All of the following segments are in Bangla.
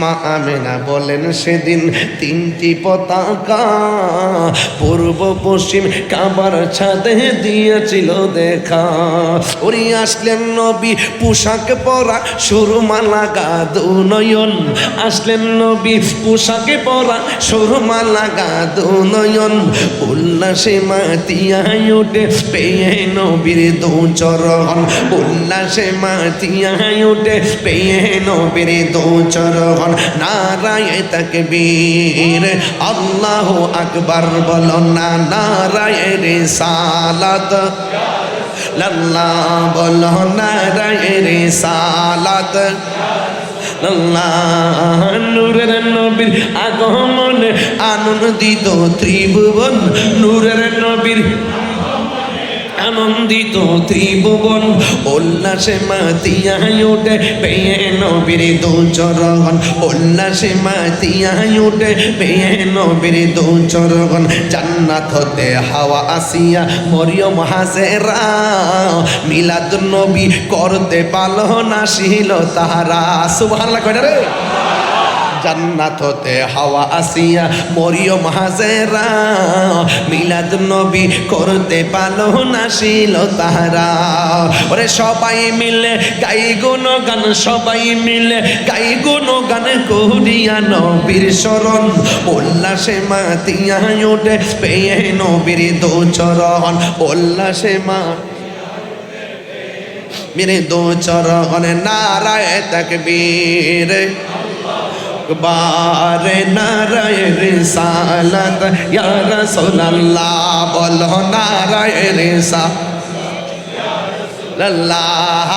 মা আমেনা বলেন সেদিন তিনটি পতাকা পূর্ব পশ্চিম কাবার ছাদে দিয়েছিল দেখা। ওরি আসলেন নবী, পোশাক পরা সুরমালা গাদু নয়ন। আসলেন নবী, পোশাকে পরা সুরমালা গাদু নয়ন। উল্লাসে মাতিয়ায় উঠে পেয়ে নবীর দু চরণ। উল্লাসে মাতিয়ায় উঠে পেয়ে নবীর দু চরণ। নারায় তাকবীর, আল্লাহ আকবার। বলো, না, নারায় রে সালাত লাল্লা, বলো, নারায় রে সালাত নূরের নবীর আগমনে আনন্দিত ত্রিভুবন, নূরের নবীর আনন্দিত ত্রিভুবন, উল্লাসে মাতিয়ায় উঠে পেয়ে নবীর দু চরণ উল্লাসে মাতিয়ায় উঠে পেয়ে নবীর দু চরণ জান্নাত হতে হাওয়া আসিয়া মরিয়ম হাসেরা মিলাদ নবী করতে পালন আসিল তাহারা। সুবহানাল্লাহ, কয়টা রে? জান্নাত হতে হাওয়া আসিয়া মরিয়ম হাজেরা মিলাদ নবী করতে পালো নাসিল তাহারা। ওরে সবাই মিলে গাই গুণ গান সবাই মিলে গাই গুণ গান করিয়া নবীর শরণ। উল্লাসে মাতিয়া ওঠে পেয়ে নবীর দো চরণ উল্লাসে মা মেরে দো চরণ নারায় তকবীর। আকবার নারায় রিসালাত। ইয়া রাসূলুল্লাহ বলো নারায় রিসা লাল্লাহ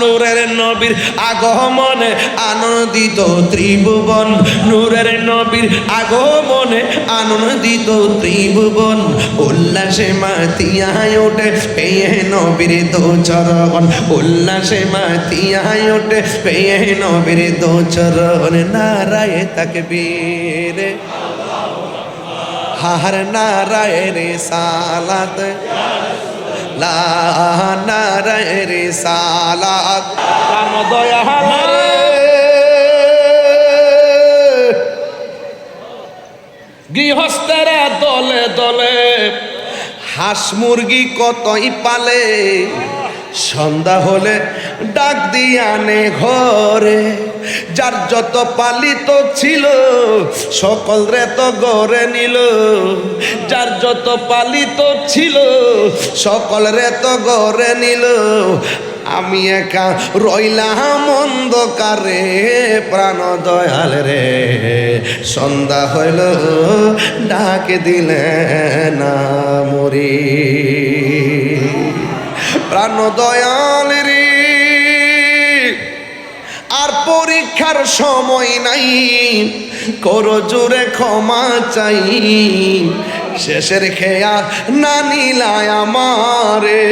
নূরের নবীর আগমনে আনন্দিত ত্রিভুবন। নূরের নবীর আগমনে আনন্দিত ত্রিভুবন। উল্লাসে মাতিয়ায় ওঠে পেয়ে নবীর দো চরণ। উল্লাসে মাতিয়ায় ওঠে পেয়ে নবীর দো চরণ। নারায় তাকবীর। হার নারায় রে সালাত। লা নারায় রে সালাত। রাম দয়ালে গৃহস্থেরা দলে দলে হাঁস মুরগি কতই পালে? সন্ধ্যা হলে ডাক দিয়ে আনে ঘরে। যার যত পালিত ছিল, সকল রে তো গড়ে নিল। যার যত পালিত ছিল, সকল রে তো গড়ে নিল। আমি একা রইলাম অন্ধকারে, প্রাণ দয়াল রে। সন্ধ্যা হইল, ডাকে দিলে না মরি প্রাণ দয়াল পরীক্ষার সময় নাই। করো জোরে ক্ষমা চাই। শেষের খেয়া না নিলায় আমারে।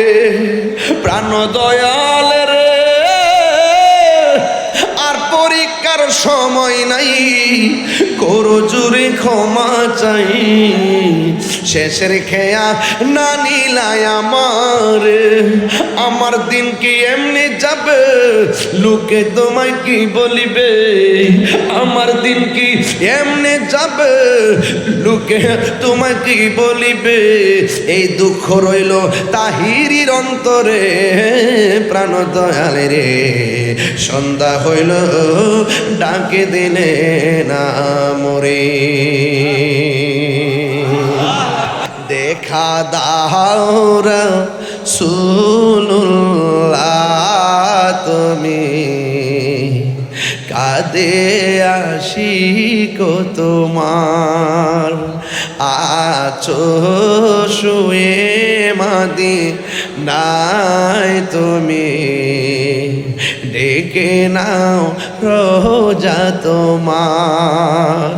প্রাণ দয়াল রে। আর পরীক্ষার সময় নাই। করো জোরে ক্ষমা চাই। শেষের খেয়া না নিলায় আমার। আমার দিন কি এমনি যাবে? লোকে তোমায় কি বলিবে? আমার দিন কি এমনি যাবে? লোকে তোমায় কি বলিবে? এই দুঃখ রইল তাহিরির অন্তরে, প্রাণ দয়ালে রে। সন্ধ্যা হইল, ডাকে দিলে না মরে। সুনুল্লাহ, তুমি কাদে আসি কো তোমার। আছো শুয়ে মাদি নাই তুমি ডেকে নাও রোজা তোমার।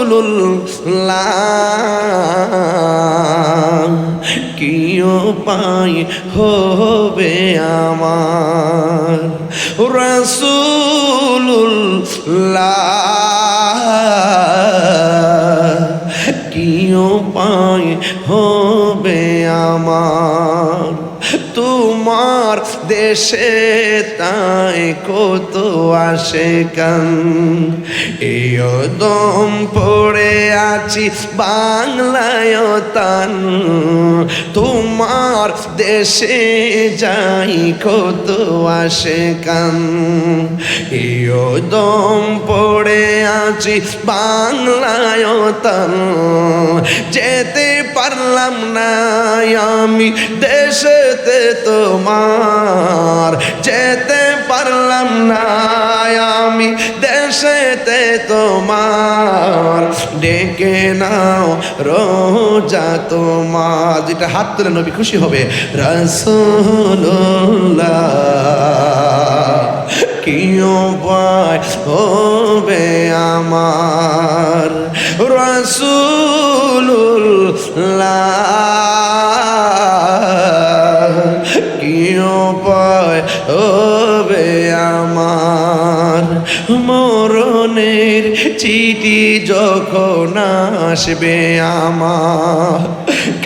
রসুল্লাহ কি উপায় হবে আমার? রসুল্লাহ কি উপায় হবে আমার? তোমার দেশে তাই কত আসে কান এই দম পড়ে আছি বাংলায় তান। তোমার দেশে যাই কত আসে কান এই দম পড়ে আছি বাংলায় তান। যেতে পারলাম না আমি দেশেতে তোমার যেতে পারলাম না। আমি দেশেতে তোমার। ডেকে নাও রোজা তোমার। যেটা হাত তুলে নবী খুশি হবে। রসুল্লাহ কি উপায় হবে আমার? রসুল্লাহ কি উপায় হবে আমার? মরণের চিঠি যখন আসবে আমার?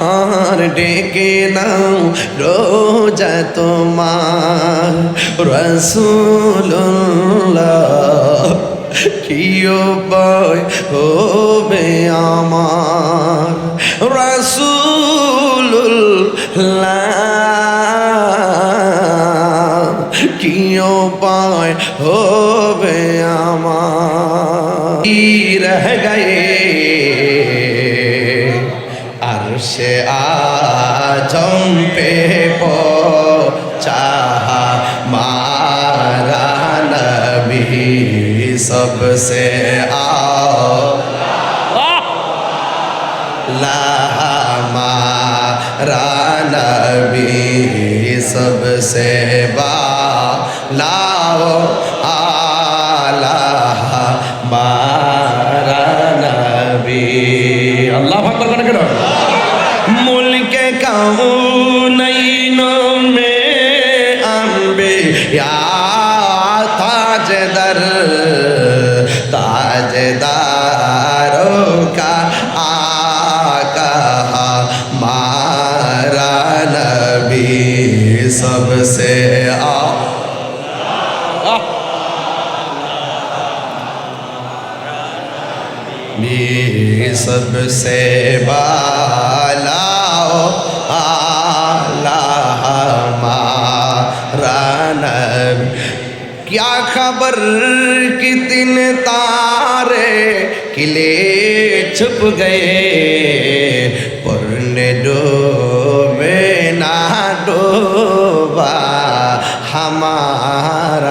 হার ডেকে নাও রোজা তোমার। রসুল্লাহ কি উপায় হবে আমার। রসুল্লাহ কি উপায় হবে আমার। রহ গয়ে নবী सबसे आओ हमारा नबी सबसे बा लाओ सबसे आ भी सबसे बालाओ आला क्या खबर कितने तारे किले छुप गए? पूर्ण डो में ना डोबा আমার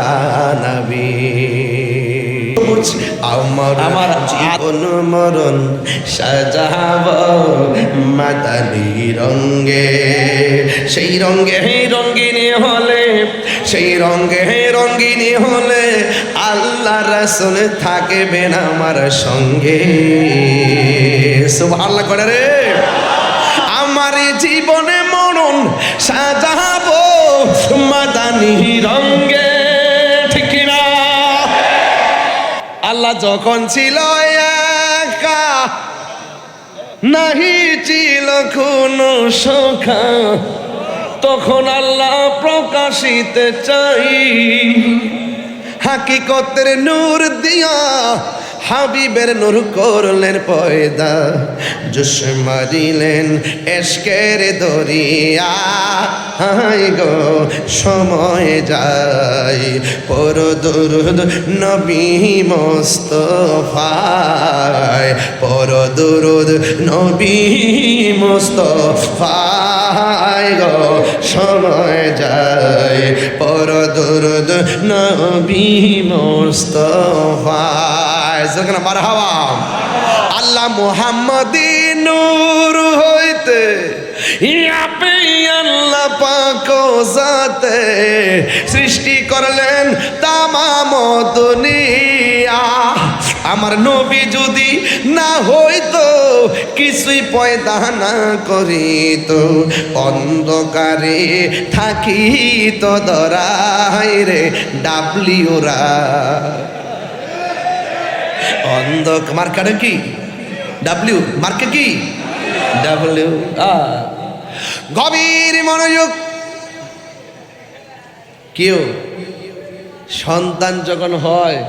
আমার আমার জীবন মরণ সাজাব মাতালি রঙ্গে সেই রঙ্গে হে রঙ্গিনী হলে সেই রঙ্গে হে রঙ্গিনী হলে আল্লাহ রাসুল থাকবেন আমার সঙ্গে। সুবাহ করে রে। আমার জীবনে মরণ সাজাবো আল্লাহ যখন ছিল একা, নাহি ছিল কোনো সখা। তখন আল্লাহ প্রকাশিতে চাই, হাকিকতের নূর দিয়া হাবিবের নূর করলেন পয়দা জুস মারিলেন এসকের দরিয়া। হাই গো, সময় যাই পর দুরুদ নবী মোস্তফায়। পর দুরুদ নবী মোস্তফায় গো, সময় যায় পর দুরুদ নবী মোস্তফায়। যেখানে মার হাওয়া আল্লাহ মুহাম্মদি নূর হইতে ইয়াপে আল্লাহ পাক রোজাতে সৃষ্টি করলেন তামাম দুনিয়া। আমার নবী যদি না হইতো, কিছুই পয়দা না করিত, অন্ধকারে থাকি তো দরাই রে ডাবলিউরা অন্ধ মার্কারে কি? ডাব্লিউ মার্কে কি? ডাব্লিউ গভীর মনোযোগ। কেউ সন্তান যখন হয়